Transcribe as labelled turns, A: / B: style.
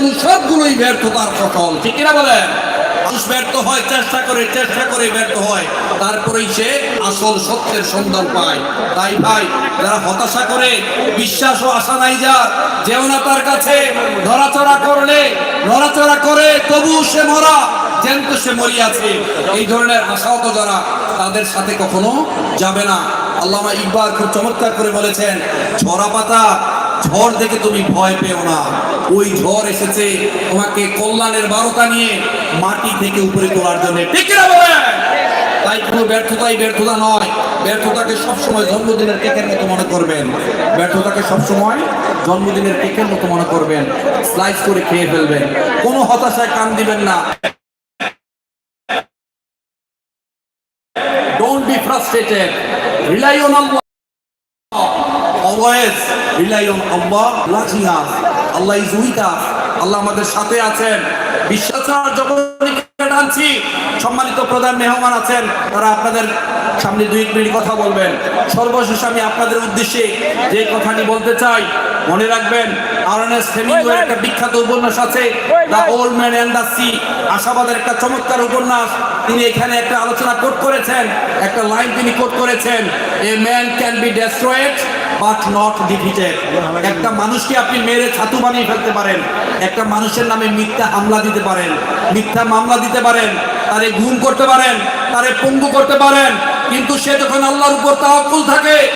A: এগুলো সবগুলোই ব্যর্থতার ফসল। ঠিক কিনা বলেন? মানুষ ব্যর্থ হয়, চেষ্টা করে চেষ্টা করে ব্যর্থ হয়। তারপরেই সে আসল সত্যের সন্ধান পায়। তাই ভাই, যারা হতাশা করে, বিশ্বাস ও আশা নাই যার, যেও না তার কাছে। নড়াচড়া করলে, নড়াচড়া করে তবু সে মরা, যেন তো সে মরিয়াছে এই ধরনের আশাহত যারা তাদের সাথে কখনো যাবে না। আল্লামা ইকবাল খুব চমৎকার করে বলেছেন ঝরা পাতা, ঝড় দেখে তুমি ভয় পেও না। ওই ঝড় এসেছে তোমাকে কল্যাণের বারোটা নিয়ে মাটি থেকে উপরে তোলার জন্য। তাই কোনো ব্যর্থতাই ব্যর্থতা নয়। ব্যর্থতাকে সবসময় জন্মদিনের কেকের মতো মনে করবেন। ব্যর্থতাকে সবসময় জন্মদিনের কেকের মতো মনে করবেন। স্লাইস করে খেয়ে ফেলবেন। কোনো হতাশায় কান দিবেন না। Frustrated. Rely on Allah. Always rely on Allah. Blessing us. With us. আল্লাহ আমাদের সাথে আছেন। বিশ্বাসার যখন সম্মানিত প্রধান মেহমান আছেন। তারা আপনাদের সামনে দুই মিনিট কথা বলবেন। সর্বশেষ আমি আপনাদের উদ্দেশ্যে যে কথাটি বলতে চাই, মনে রাখবেন আরএনএস হেমিংওয়ের একটা বিখ্যাত উপন্যাস আছে the old man and the sea আশাবাদের একটা চমৎকার উপন্যাস। তিনি এখানে একটা আলোচনা কোট করেছেন। একটা লাইন তিনি কোট করেছেন a man can be destroyed but not defeated. একটা মানুষকে আপনি মেরে ছাতু বানিয়ে ফেলতে পারেন। একটা মানুষের নামে মিথ্যা হামলা দিতে পারেন। মিথ্যা মামলা দিতে পারেন। তারে ঘুম করতে পারেন। তারে পঙ্গু করতে পারেন। কিন্তু সে যখন আল্লাহর উপর তাহকুল থাকে